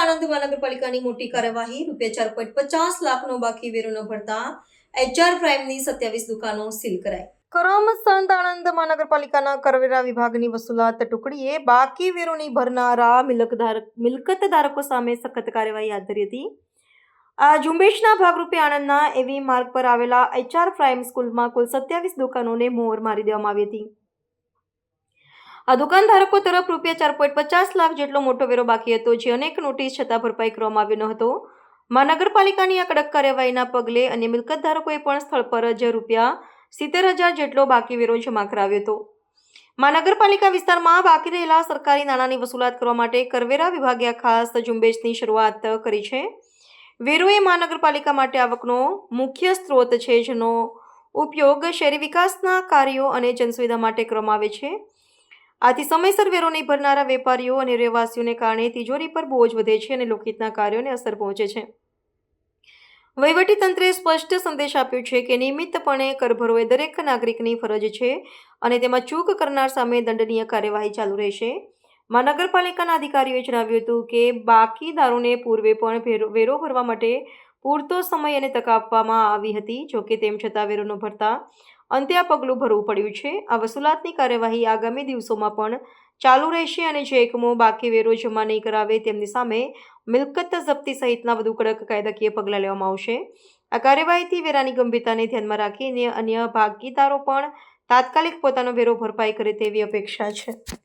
આણંદ મહાનગરપાલિકાની મોટી કાર્યવાહી રૂપિયા ચાર પોઈન્ટ પચાસ લાખનો બાકી વેરો ભરતા એચઆર પ્રાઇમની સત્યાવીસ દુકાનો સીલ કરાઈ. કરમસંદ આણંદ મહાનગરપાલિકાના કરવેરા વિભાગની વસૂલાત ટુકડીએ બાકી વેરો નહીં ભરનારા મિલકધારક મિલકત ધારકો સામે સખત કાર્યવાહી હાથ ધરી હતી. આ ઝુંબેશના ભાગરૂપે આણંદના એવી માર્ગ પર આવેલા એચઆર પ્રાઇમ સ્કૂલમાં કુલ સત્યાવીસ દુકાનોને મોહર મારી દેવામાં આવી હતી. આ દુકાનધારકો તરફ રૂપિયા ચાર પોઈન્ટ પચાસ લાખ જેટલો મોટો વેરો બાકી હતો, જે અનેક નોટિસ છતાં ભરપાઈ કરવામાં આવ્યો ન હતો. મહાનગરપાલિકાની આ કડક કાર્યવાહીના પગલે અન્ય મિલકત ધારકોએ પણ સ્થળ પર જ રૂપિયા સિત્તેર હજાર જેટલો બાકી વેરો જમા કરાવ્યો હતો. મહાનગરપાલિકા વિસ્તારમાં બાકી રહેલા સરકારી નાણાંની વસૂલાત કરવા માટે કરવેરા વિભાગે ખાસ ઝુંબેશની શરૂઆત કરી છે. વેરો એ મહાનગરપાલિકા માટે આવકનો મુખ્ય સ્ત્રોત છે, જેનો ઉપયોગ શહેરી વિકાસના કાર્યો અને જનસુવિધા માટે કરવામાં આવે છે. આથી સમયસર વેરો નહીં ભરનારા વેપારીઓ અને રહેવાસીઓને કારણે તિજોરી પર બોજ વધે છે અને લોકહિતના કાર્યોને અસર પહોંચે છે. વહીવટીતંત્રે સ્પષ્ટ સંદેશ આપ્યો છે કે નિયમિતપણે કર ભરવો એ દરેક નાગરિકની ફરજ છે અને તેમાં ચૂક કરનાર સામે દંડનીય કાર્યવાહી ચાલુ રહેશે. મહાનગરપાલિકાના અધિકારીઓએ જણાવ્યું હતું કે બાકીદારોને પૂર્વે પણ વેરો ભરવા માટે પૂરતો સમય અને તક આપવામાં આવી હતી જોકે તેમ છતાં વેરો ન ભરતા અંતે આ પગલું ભરવું પડ્યું છે. આ વસૂલાતની કાર્યવાહી આગામી દિવસોમાં પણ ચાલુ રહેશે અને જે એકમો બાકી વેરો જમા નહીં કરાવે તેમની સામે મિલકત જપ્તી સહિતના વધુ કડક કાયદાકીય પગલાં લેવામાં આવશે. આ કાર્યવાહીથી વેરાની ગંભીરતાને ધ્યાનમાં રાખીને અન્ય ભાગીદારો પણ તાત્કાલિક પોતાનો વેરો ભરપાઈ કરે તેવી અપેક્ષા છે.